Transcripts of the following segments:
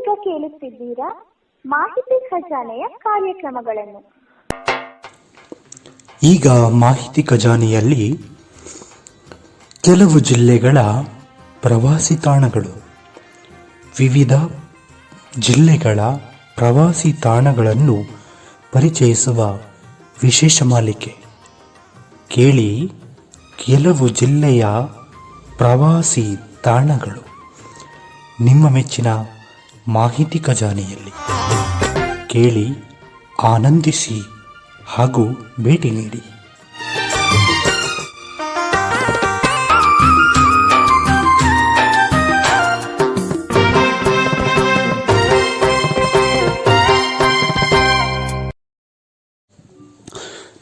ನೀವೀಗ ಕೇಳುತ್ತಿದ್ದೀರಾ? ಮಾಹಿತಿ ಖಜಾನೆಯ ಕಾರ್ಯಕ್ರಮಗಳನ್ನು. ಈಗ ಮಾಹಿತಿ ಖಜಾನೆಯಲ್ಲಿ ಕೆಲವು ಜಿಲ್ಲೆಗಳ ಪ್ರವಾಸಿ ತಾಣಗಳು, ವಿವಿಧ ಜಿಲ್ಲೆಗಳ ಪ್ರವಾಸಿ ತಾಣಗಳನ್ನು ಪರಿಚಯಿಸುವ ವಿಶೇಷ ಮಾಲಿಕೆ. ಕೇಳಿ ಕೆಲವು ಜಿಲ್ಲೆಯ ಪ್ರವಾಸಿ ತಾಣಗಳು. ನಿಮ್ಮ ಮೆಚ್ಚಿನ ಮಾಹಿತಿ ಖಜಾನೆಯಲ್ಲಿ ಕೇಳಿ, ಆನಂದಿಸಿ ಹಾಗೂ ಭೇಟಿ ನೀಡಿ.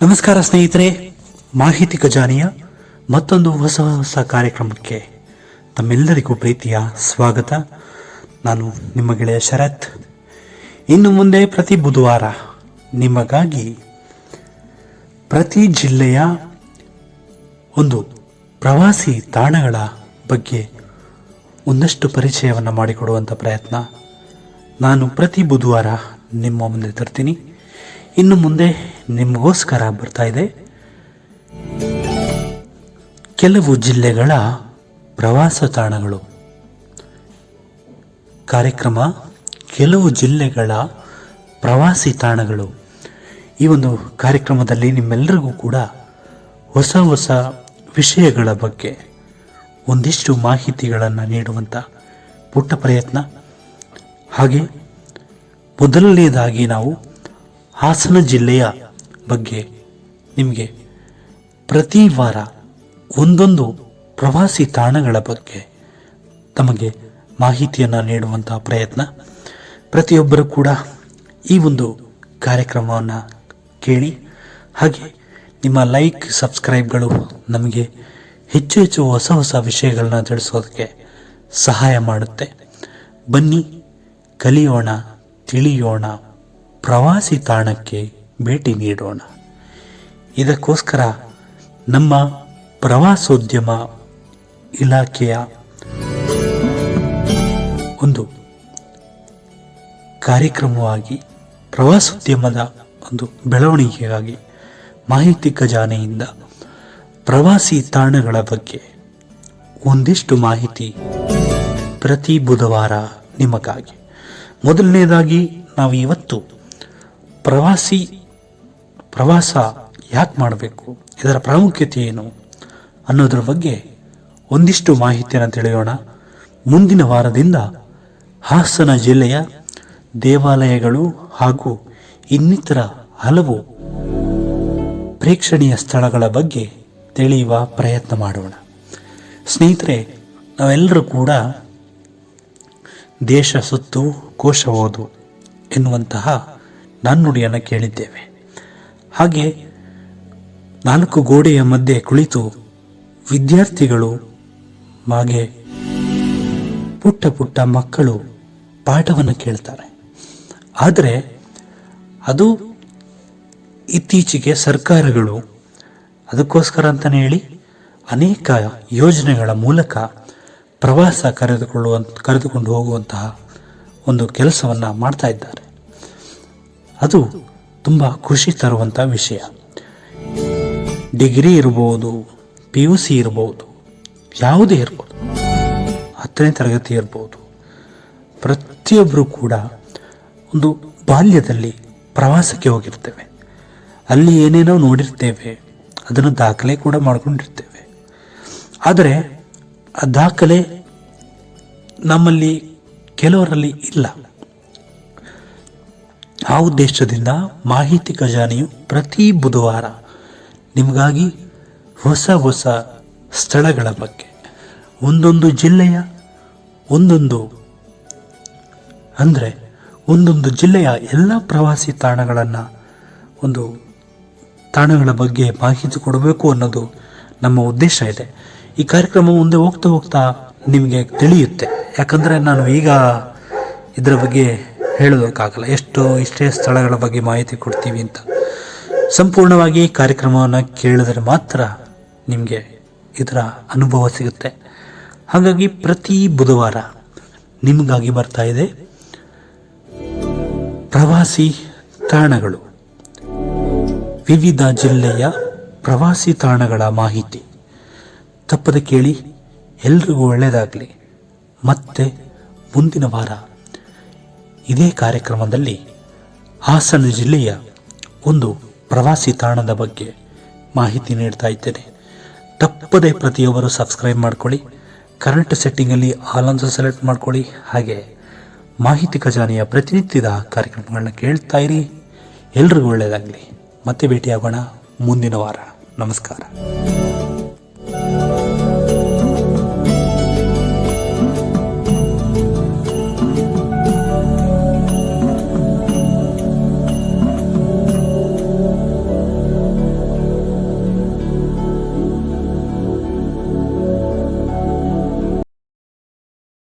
ನಮಸ್ಕಾರ ಸ್ನೇಹಿತರೆ, ಮಾಹಿತಿ ಖಜಾನೆಯ ಮತ್ತೊಂದು ಹೊಸ ಹೊಸ ಕಾರ್ಯಕ್ರಮಕ್ಕೆ ತಮ್ಮೆಲ್ಲರಿಗೂ ಪ್ರೀತಿಯ ಸ್ವಾಗತ. ನಾನು ನಿಮ್ಮ ಗೆಳೆಯ ಶರತ್. ಇನ್ನು ಮುಂದೆ ಪ್ರತಿ ಬುಧವಾರ ನಿಮಗಾಗಿ ಪ್ರತಿ ಜಿಲ್ಲೆಯ ಒಂದು ಪ್ರವಾಸಿ ತಾಣಗಳ ಬಗ್ಗೆ ಒಂದಷ್ಟು ಪರಿಚಯವನ್ನು ಮಾಡಿಕೊಡುವಂಥ ಪ್ರಯತ್ನ ನಾನು ಪ್ರತಿ ಬುಧವಾರ ನಿಮ್ಮ ಮುಂದೆ ತರ್ತೀನಿ. ಇನ್ನು ಮುಂದೆ ನಿಮಗೋಸ್ಕರ ಬರ್ತಾ ಇದೆ. ಕೆಲವು ಜಿಲ್ಲೆಗಳ ಪ್ರವಾಸ ತಾಣಗಳು. ಕಾರ್ಯಕ್ರಮ ಕೆಲವು ಜಿಲ್ಲೆಗಳ ಪ್ರವಾಸಿ ತಾಣಗಳು. ಈ ಒಂದು ಕಾರ್ಯಕ್ರಮದಲ್ಲಿ ನಿಮ್ಮೆಲ್ಲರಿಗೂ ಕೂಡ ಹೊಸ ಹೊಸ ವಿಷಯಗಳ ಬಗ್ಗೆ ಒಂದಿಷ್ಟು ಮಾಹಿತಿಗಳನ್ನು ನೀಡುವಂಥ ಪುಟ್ಟ ಪ್ರಯತ್ನ. ಹಾಗೆ ಮೊದಲನೇದಾಗಿ ನಾವು ಹಾಸನ ಜಿಲ್ಲೆಯ ಬಗ್ಗೆ ನಿಮಗೆ ಪ್ರತಿ ವಾರ ಒಂದೊಂದು ಪ್ರವಾಸಿ ತಾಣಗಳ ಬಗ್ಗೆ ತಮಗೆ ಮಾಹಿತಿಯನ್ನು ನೀಡುವಂಥ ಪ್ರಯತ್ನ. ಪ್ರತಿಯೊಬ್ಬರು ಕೂಡ ಈ ಒಂದು ಕಾರ್ಯಕ್ರಮವನ್ನು ಕೇಳಿ, ಹಾಗೆ ನಿಮ್ಮ ಲೈಕ್, ಸಬ್ಸ್ಕ್ರೈಬ್ಗಳು ನಮಗೆ ಹೆಚ್ಚು ಹೆಚ್ಚು ಹೊಸ ಹೊಸ ವಿಷಯಗಳನ್ನ ತಿಳಿಸೋದಕ್ಕೆ ಸಹಾಯ ಮಾಡುತ್ತೆ. ಬನ್ನಿ, ಕಲಿಯೋಣ, ತಿಳಿಯೋಣ, ಪ್ರವಾಸಿ ತಾಣಕ್ಕೆ ಭೇಟಿ ನೀಡೋಣ. ಇದಕ್ಕೋಸ್ಕರ ನಮ್ಮ ಪ್ರವಾಸೋದ್ಯಮ ಇಲಾಖೆಯ ಒಂದು ಕಾರ್ಯಕ್ರಮವಾಗಿ ಪ್ರವಾಸೋದ್ಯಮದ ಒಂದು ಬೆಳವಣಿಗೆಗಾಗಿ ಮಾಹಿತಿ ಖಜಾನೆಯಿಂದ ಪ್ರವಾಸಿ ತಾಣಗಳ ಬಗ್ಗೆ ಒಂದಿಷ್ಟು ಮಾಹಿತಿ ಪ್ರತಿ ಬುಧವಾರ ನಿಮಗಾಗಿ. ಮೊದಲನೇದಾಗಿ ನಾವು ಇವತ್ತು ಪ್ರವಾಸಿ ಪ್ರವಾಸ ಯಾಕೆ ಮಾಡಬೇಕು, ಇದರ ಪ್ರಾಮುಖ್ಯತೆ ಏನು ಅನ್ನೋದ್ರ ಬಗ್ಗೆ ಒಂದಿಷ್ಟು ಮಾಹಿತಿಯನ್ನು ತಿಳಿಯೋಣ. ಮುಂದಿನ ವಾರದಿಂದ ಹಾಸನ ಜಿಲ್ಲೆಯ ದೇವಾಲಯಗಳು ಹಾಗೂ ಇನ್ನಿತರ ಹಲವು ಪ್ರೇಕ್ಷಣೀಯ ಸ್ಥಳಗಳ ಬಗ್ಗೆ ತಿಳಿಯುವ ಪ್ರಯತ್ನ ಮಾಡೋಣ. ಸ್ನೇಹಿತರೆ, ನಾವೆಲ್ಲರೂ ಕೂಡ ದೇಶ ಸುತ್ತು ಕೋಶ ಓದು ಎನ್ನುವಂತಹ ನಾಣ್ಣುಡಿಯನ್ನು ಕೇಳಿದ್ದೇವೆ. ಹಾಗೆ ನಾಲ್ಕು ಗೋಡೆಯ ಮಧ್ಯೆ ಕುಳಿತು ವಿದ್ಯಾರ್ಥಿಗಳು, ಹಾಗೆ ಪುಟ್ಟ ಪುಟ್ಟ ಮಕ್ಕಳು ಪಾಠವನ್ನು ಕೇಳ್ತಾರೆ. ಆದರೆ ಅದು ಇತ್ತೀಚೆಗೆ ಸರ್ಕಾರಗಳು ಅದಕ್ಕೋಸ್ಕರ ಅಂತಲೇ ಹೇಳಿ ಅನೇಕ ಯೋಜನೆಗಳ ಮೂಲಕ ಪ್ರವಾಸ ಕರೆದುಕೊಳ್ಳುವಂತ ಕರೆದುಕೊಂಡು ಹೋಗುವಂತಹ ಒಂದು ಕೆಲಸವನ್ನು ಮಾಡ್ತಾ ಇದ್ದಾರೆ. ಅದು ತುಂಬ ಖುಷಿ ತರುವಂಥ ವಿಷಯ. ಡಿಗ್ರಿ ಇರ್ಬೋದು ಪಿ ಯು ಸಿ ಇರ್ಬೋದು, ಯಾವುದೇ ಇರ್ಬೋದು, ಹತ್ತನೇ ತರಗತಿ ಇರ್ಬೋದು ಪ್ರತಿಯೊಬ್ಬರು ಕೂಡ ಒಂದು ಬಾಲ್ಯದಲ್ಲಿ ಪ್ರವಾಸಕ್ಕೆ ಹೋಗಿರ್ತೇವೆ. ಅಲ್ಲಿ ಏನೇನೋ ನೋಡಿರ್ತೇವೆ. ಅದನ್ನು ದಾಖಲೆ ಕೂಡ ಮಾಡ್ಕೊಂಡಿರ್ತೇವೆ. ಆದರೆ ಆ ದಾಖಲೆ ನಮ್ಮಲ್ಲಿ ಕೆಲವರಲ್ಲಿ ಇಲ್ಲ. ಆ ಉದ್ದೇಶದಿಂದ ಮಾಹಿತಿ ಖಜಾನೆಯು ಪ್ರತಿ ಬುಧವಾರ ನಿಮಗಾಗಿ ಹೊಸ ಹೊಸ ಸ್ಥಳಗಳ ಬಗ್ಗೆ, ಒಂದೊಂದು ಜಿಲ್ಲೆಯ ಒಂದೊಂದು ಅಂದರೆ ಒಂದೊಂದು ಜಿಲ್ಲೆಯ ಎಲ್ಲ ಪ್ರವಾಸಿ ತಾಣಗಳನ್ನು ಒಂದು ತಾಣಗಳ ಬಗ್ಗೆ ಮಾಹಿತಿ ಕೊಡಬೇಕು ಅನ್ನೋದು ನಮ್ಮ ಉದ್ದೇಶ ಇದೆ. ಈ ಕಾರ್ಯಕ್ರಮ ಮುಂದೆ ಹೋಗ್ತಾ ಹೋಗ್ತಾ ನಿಮಗೆ ತಿಳಿಯುತ್ತೆ. ಯಾಕಂದರೆ ನಾನು ಈಗ ಇದರ ಬಗ್ಗೆ ಹೇಳೋದಕ್ಕಾಗಲ್ಲ. ಎಷ್ಟು ಇಷ್ಟೇ ಸ್ಥಳಗಳ ಬಗ್ಗೆ ಮಾಹಿತಿ ಕೊಡ್ತೀವಿ ಅಂತ. ಸಂಪೂರ್ಣವಾಗಿ ಕಾರ್ಯಕ್ರಮವನ್ನು ಕೇಳಿದರೆ ಮಾತ್ರ ನಿಮಗೆ ಇದರ ಅನುಭವ ಸಿಗುತ್ತೆ. ಹಾಗಾಗಿ ಪ್ರತಿ ಬುಧವಾರ ನಿಮಗಾಗಿ ಬರ್ತಾ ಇದೆ. ಪ್ರವಾಸಿ ತಾಣಗಳು. ವಿವಿಧ ಜಿಲ್ಲೆಯ ಪ್ರವಾಸಿ ತಾಣಗಳ ಮಾಹಿತಿ. ತಪ್ಪದೆ ಕೇಳಿ, ಎಲ್ರಿಗೂ ಒಳ್ಳೆಯದಾಗಲಿ ಮತ್ತೆ ಮುಂದಿನ ವಾರ ಇದೇ ಕಾರ್ಯಕ್ರಮದಲ್ಲಿ ಹಾಸನ ಜಿಲ್ಲೆಯ ಒಂದು ಪ್ರವಾಸಿ ತಾಣದ ಬಗ್ಗೆ ಮಾಹಿತಿ ನೀಡ್ತಾ ಇದ್ದೇನೆ. ತಪ್ಪದೆ ಪ್ರತಿಯೊಬ್ಬರು ಸಬ್ಸ್ಕ್ರೈಬ್ ಮಾಡ್ಕೊಳ್ಳಿ, ಕರೆಂಟ್ ಸೆಟ್ಟಿಂಗಲ್ಲಿ ಆಲ್ ಸೆಲೆಕ್ಟ್ ಮಾಡ್ಕೊಳ್ಳಿ, ಹಾಗೆ ಮಾಹಿತಿ ಖಜಾನೆಯ ಪ್ರತಿನಿತ್ಯದ ಕಾರ್ಯಕ್ರಮಗಳನ್ನ ಕೇಳ್ತಾ ಇರಿ. ಎಲ್ರಿಗೂ ಒಳ್ಳೆಯದಾಗಲಿ ಮತ್ತೆ ಭೇಟಿಯಾಗೋಣ ಮುಂದಿನ ವಾರ. ನಮಸ್ಕಾರ.